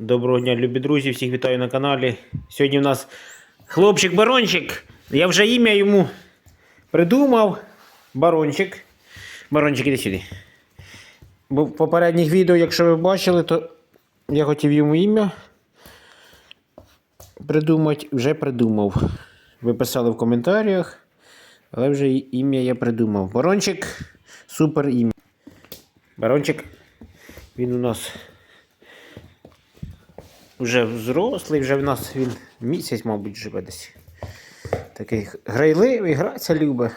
Доброго дня, любі друзі, всіх вітаю на каналі. Сьогодні у нас хлопчик-барончик. Я вже ім'я йому придумав. Барончик. Барончик, іди сюди. Бо в попередніх відео, якщо ви бачили, то я хотів йому ім'я придумати, вже придумав. Ви писали в коментарях, але вже ім'я я придумав. Барончик, супер ім'я. Барончик, він у нас вже взрослий, вже в нас він місяць, мабуть, живе десь. Такий грайливий, граця любе.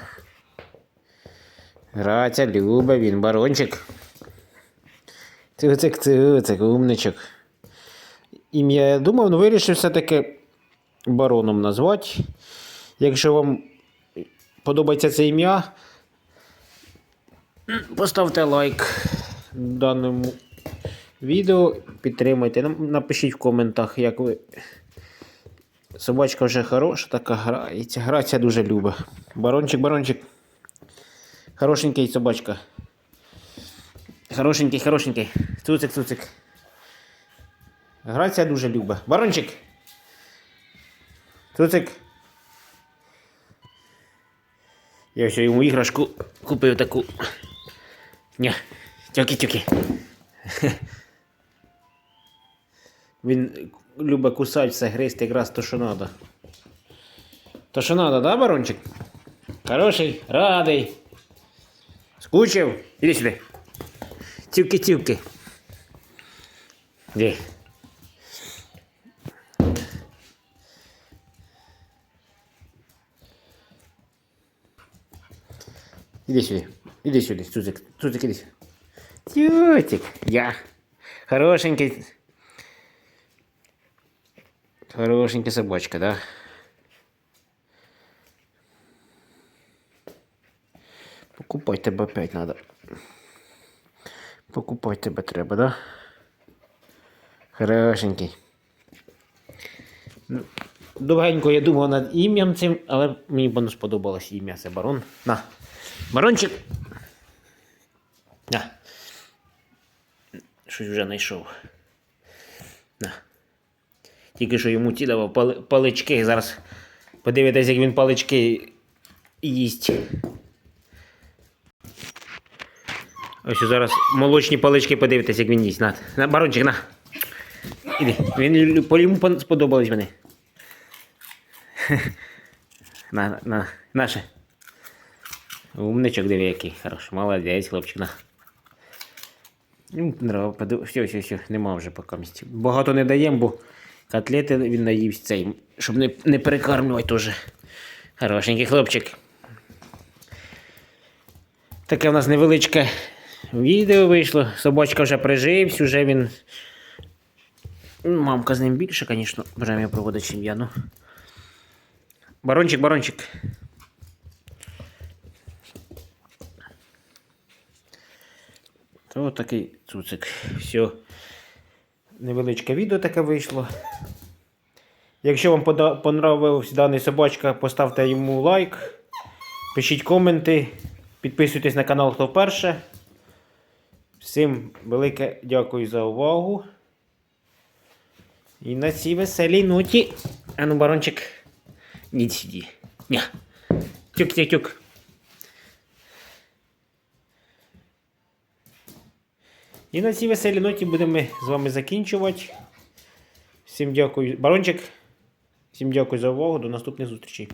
Граця любе, він барончик. Цуцик, цуцик, умничок. Ім'я я думав, ну вирішив все-таки бароном назвати. Якщо вам подобається це ім'я, поставте лайк даному відео, підтримайте. Напишіть в коментах, як ви. Собачка вже хороша, така грається. Грація дуже любить. Барончик, барончик. Хорошенький собачка. Хорошенький, хорошенький. Цуцик, цуцик. Грація дуже любить. Барончик. Цуцик. Я ще йому іграшку купив таку. Ня. Тьоки-тьоки. Він любить кусати все гризти якраз то, що треба. То, що треба, да, барончик? Хороший, радий. Скучив? Іди сюди. Тюки-тюки. Де? Іди сюди. Іди сюди, Цуцик. Цуцик, іди сюди. Тютик. Я. Хорошенький. Хорошенькая собачка, да? Покупать тебе опять надо. Покупать тебе треба, да? Хорошенький. Ну, Довгенько я думав над ім'ям цим, але мені воно сподобалось ім'я це барон. На. Барончик. На. Щось вже знайшов. На. Тільки що йому давав палички. Зараз подивитесь, як він палички їсть. Ось зараз молочні палички подивитесь, як він їсть. На, на барончик, на. Іди. Він йому сподобались вони. На, на, наше. Умничок, диви, який. Хороший. Молодець, хлопчик, на. Ну, Все, все, все, нема вже поки. Багато не даємо, бо котлети він наївся цей, щоб не, не перекармлювати теж. Хорошенький хлопчик. Таке в нас невеличке відео вийшло. Собачка вже прижився, вже він. Мамка з ним більше, звісно, время проводить, чим я, ну. Барончик, барончик. То такий цуцик. Все. Невеличке відео таке вийшло. Якщо вам понравився даний собачка, поставте йому лайк, пишіть коменти, підписуйтесь на канал, хто вперше. Всім велике дякую за увагу. І на цій веселій ноті. Ану, барончик. Ні. Ня. Тюк-тюк-тюк. І на цій веселій ноті будемо з вами закінчувати. Всім дякую. Барончик. Всім дякую за увагу. До наступних зустрічей.